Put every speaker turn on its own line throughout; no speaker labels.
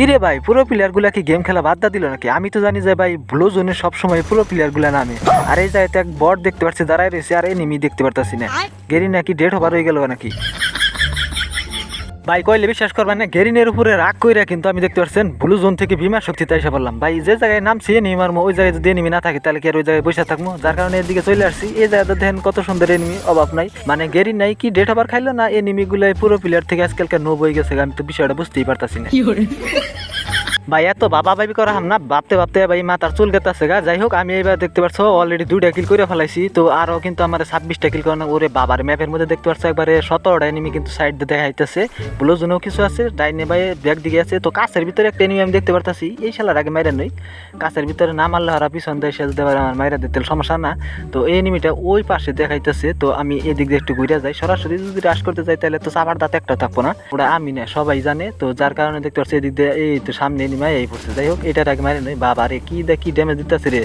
কি রে ভাই পুরো প্লেয়ারগুলা কি গেম খেলা বাদ দা দিল নাকি? আমি তো জানি যে ভাই ব্লু জোনে সবসময় পুরো প্লেয়ারগুলা নামে। আর এই যায় এক বট দেখতে পাচ্ছি দাঁড়ায় রয়েছে আর এই নিমি দেখতে পারতাছি না। গেরি নাকি ডেট হবার হয়ে গেল নাকি? ভাই, কইলে বিশ্বাস করবেন না, গেরিনের উপরে রাগ কইরা কিন্তু আমি দেখতে পাচ্ছেন ব্লু জোন থেকে বিমা শক্তিতে এসে বললাম ভাই, যে জায়গায় নামছি এনিমি মারমো ওই জায়গায় যদি এনিমি না থাকে, তাহলে কি আর ওই জায়গায় বসে থাকব? যার কারণে এদিকে চলে আসছি। এই জায়গাতে দেখেন কত সুন্দর এনিমি অভাব নাই। মানে গেরি নাই কি ডেট হবার খাইলো না? এনিমি গুলাই পুরো প্লেয়ার থেকে আজকালকে নো বই গেছে, আমি তো বিষয়টা বুঝতেই পারতাছি না। ভাই, এত বাবা ভাবি করা হাম না, ভাবতে ভাবতে ভাই মাথার চুল গেতাছে গা। যাই হোক, আমি এবার দেখতে পাচ্ছ অলরেডি দুইটা কিল করে ফেলাইছি। তো আরও কিন্তু আমার ছাব্বিশটা কিল করানো, ওরে বাবার ম্যাপের মধ্যে দেখতে পাচ্ছ একবারে সতেরোটা এনিমি কিন্তু সাইড দিয়ে দেখাইতেছে। ব্লু জোনেও কিছু আছে, ডাইনে ভাই ব্যাগ দিকে আছে। তো কাছের ভিতরে একটা এনিমি আমি দেখতে পারতাছি, এই শালার আগে মাইরা নই। কাছের ভিতরে না মারলে হারা পিছন দেয় সে দেবার আমার মাইরা দিতে সমস্যা না। তো এই এনিমিটা ওই পাশে দেখাইতেছে, তো আমি এদিক দিয়ে একটু ঘুরে যাই। সরাসরি যদি রাশ করতে যাই, তাহলে তো চাপার দাঁত একটা থাকব না। ওটা আমি না, সবাই জানে। তো যার কারণে দেখতে পাচ্ছি এদিক দিয়ে এই তো সামনে এনিমাই এই পড়ছে যাই হোক, এটার আগে মারি নই বাবা রে, কি দেখ কি ড্যামেজ দিতেছে রে।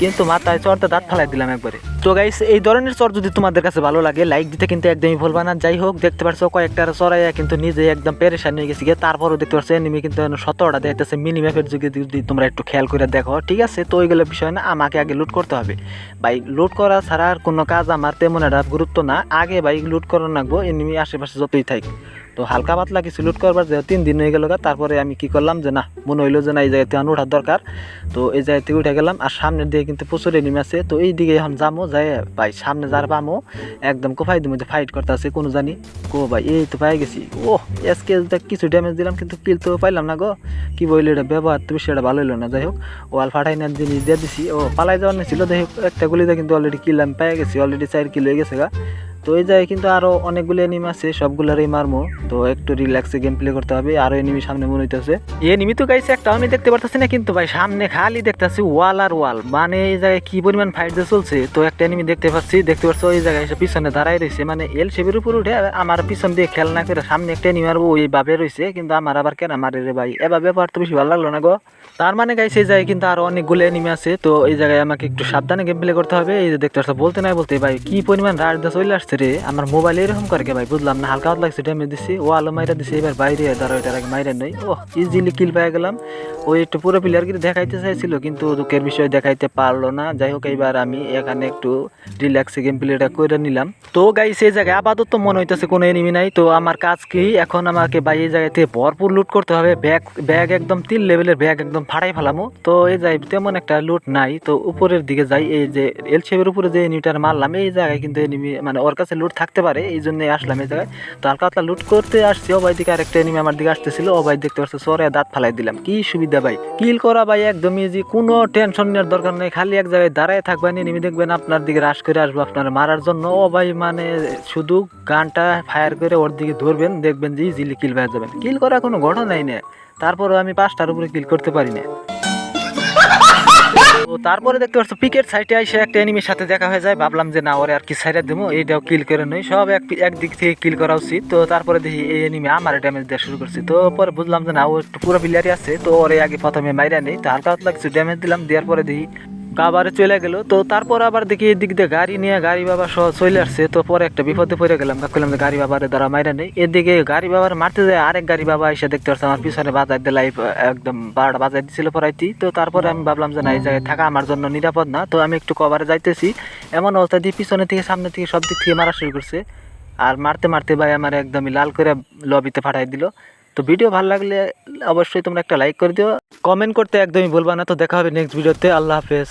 কিন্তু মাথায় চরতে দাঁত ফালাই দিলাম একবারে। তো গাইস এই ধরনের চর যদি তোমাদের কাছে ভালো লাগে লাইক দিতে কিন্তু একদমই ভুলবা না। যাই হোক, দেখতে পাচ্ছ কয়েকটা চড়াইয়া কিন্তু নিজে একদম পেরেশান হয়ে গেছি গিয়ে। তারপরও দেখতে পাচ্ছ এনিমি কিন্তু সতেরোটা দেখতেছে মিনি ম্যাপের যুগে যদি তোমরা একটু খেয়াল করে দেখো, ঠিক আছে? তো ওইগুলো বিষয় না, আমাকে আগে লুট করতে হবে। ভাই লুট করা ছাড়া আর কোনো কাজ আমার তেমন একটা গুরুত্ব না। আগে ভাই লুট করা রাখব এনিমি আশেপাশে যতই থাক। তো হালকা পাতলা কিছু লুট করবার যে তিন দিন হয়ে গেল তারপরে আমি কি করলাম যে না, মনে হইল যে না, এই জায়গাতে আমার ওঠার দরকার। তো এই জায়গা থেকে উঠে গেলাম আর সামনের দিকে কিন্তু প্রচুর এনিমি আছে। তো এই দিকে এখন যাব যাই ভাই সামনে যার পামো একদম কোফাই দিমে ফাইট করতে আছে কোনো জানি। কো ভাই, এই তো পাই গেছি। ও এসকে কিছু ড্যামেজ দিলাম, কিন্তু কিল তো পাইলাম না গো। কি বলল এটা? ব্যবহার তুমি সেটা ভালো হইল না যাই হোক ওয়াল ফাটাই না জিনিস দিয়ে দিছি। ও, পালাই যাওয়ার ছিল যাই হোক একটা গুলিতে কিন্তু অলরেডি কিল আমি পাই গেছি অলরেডি চার কিলো হয়ে গেছে গা। তো এই জায়গায় কিন্তু আরও অনেকগুলো এনিমি আছে, সবগুলোরই মারমো। তো একটু রিল্যাক্সে গেম প্লে করতে হবে, আরও এনিমি সামনে মনে হইতেছে। এনিমি তো গাইছে একটা আমি দেখতে পারতেছি না কিন্তু ভাই, সামনে খালি দেখতেছি ওয়াল আর ওয়াল মানে এই জায়গায় কি পরিমাণ ফাইট যে চলছে, তো একটা এনিমি দেখতে পাচ্ছি, দেখতে পাচ্ছ ওই জায়গায় এসে পিছনে দাঁড়াই রয়েছে মানে এল শেপের উপর উঠে আমার পিছন দিয়ে খেল না করে সামনে একটা এনিমি আর ওই ভাবে রয়েছে কিন্তু আমার আবার কেন মারে রে ভাই? এবার ব্যাপার তো বেশি ভালো লাগল না গো। তার মানে গাইছে এই জায়গায় কিন্তু আরও অনেকগুলো এনিমি আছে, তো এই জায়গায় আমাকে একটু সাবধানে গেম প্লে করতে হবে। এই যে দেখতে পাচ্ছ, বলতে নাই বলতে ভাই, কি পরিমাণ রাশ চলে আসছে। রে আমার মোবাইল এরকম করে ভাই? বুঝলাম না, হালকা লাগছে ড্যামেজ দিছি। ও আলো মাইরা দিছে, এবার বাইরে দাঁড়া এটার আগে মাইরা নেই। ও ইজিলি কিল পেয়ে গেলাম। ওই একটু পুরো প্লেয়ার কিন্তু দেখাইতে চাইছিল, কিন্তু দুঃখের বিষয় দেখাইতে পারল না। যাই হোক, এইবার আমি এখানে একটু রিল্যাক্সে গেম প্লেটা করে নিলাম। তো গাই সেই জায়গায় আপাতত মনে হইতেছে কোনো এনিমি নাই। তো আমার কাজ কি? এখন আমাকে ভাই, এই জায়গাতে ভরপুর লুট করতে হবে। ব্যাগ ব্যাগ একদম তিন লেভেলের ব্যাগ একদম ফাটাই ফেলামো। তো এই যাই তেমন একটা লুট নাই। তো উপরের দিকে যাই, এই যে এল শেপের উপরে যে এনিমিটার মারলাম, এই জায়গায় কিন্তু এনিমি মানে ওর কাছে লুট থাকতে পারে এই জন্য আসলাম এই জায়গায়। তো হালকা হালকা লুট করতে আসছি ভাই দিকে আরেকটা এনিমি আমার দিকে আসতেছিল ভাই দেখতে পাচ্ছে, সরে দাঁত ফালাই দিলাম। কি সুবিধা ভাই? কিল করা ভাই একদম ইজি কোনো টেনশন নেওয়ার দরকার নেই, খালি এক জায়গায় দাঁড়ায় থাকবেন এনিমি দেখবেন, আপনার দিকে রাশ করে আসব, আপনার মারার জন্য। ভাই মানে শুধু গানটা ফায়ার করে ওর দিকে ধরবেন, দেখবেন যে ইজিলি কিল পেয়ে যাবেন। কিল করা কোনো ঘটনাই নেই, তারপরেও আমি পাঁচটার উপরে কিল করতে পারি না। তো তারপরে দেখতে পাচ্ছ, পিকের সাইডে এসে একটা এনিমির সাথে দেখা হয়ে যায়। ভাবলাম যে না, ওরে আর কি সাইডে দেবো এইটাও কিল করে নই। সব এক একদিক থেকে কিল করা উচিত। তো তারপরে দেখি এই এনিমি আমার ড্যামেজ দেওয়া শুরু করছি। তো পরে বুঝলাম যে না, ও একটু পুরো প্লেয়ারই আছে। তো ওরে আগে প্রথমে মাইরা নেই। তো হালকা হাত লাগছে ড্যামেজ দিলাম। দেওয়ার পরে দেখি কাবারে চলে গেল। তো তারপর আবার দেখি এদিক দিয়ে গাড়ি নিয়ে গাড়ি বাবা সহ চলে আসছে। তো পরে একটা বিপদে পড়ে গেলাম। ভাবলাম যে গাড়ি বাবার দ্বারা মাইরা নেই। এদিকে গাড়ি বাবার মারতে যায় আরেক গাড়ি বাবা এসে দেখতে পাচ্ছে আমার পিছনে বাজার লাইফ, একদম বারোটা বাজার দিছিল পরাইতি তো তারপরে আমি ভাবলাম যে না, এই জায়গায় থাকা আমার জন্য নিরাপদ না। তো আমি একটু কভারে যাইতেছি। এমন অবস্থা দিয়ে পিছনে থেকে, সামনে থেকে সব দিক থেকে মারা শুরু করছে। আর মারতে মারতে ভাই আমার একদমই লাল করে লবিতে ফাটাই দিল। তো ভিডিও ভালো লাগলে অবশ্যই তোমরা একটা লাইক করে দিও। কমেন্ট করতে একদমই বলবা না। তো দেখা হবে নেক্সট ভিডিওতে আল্লাহ হাফেজ।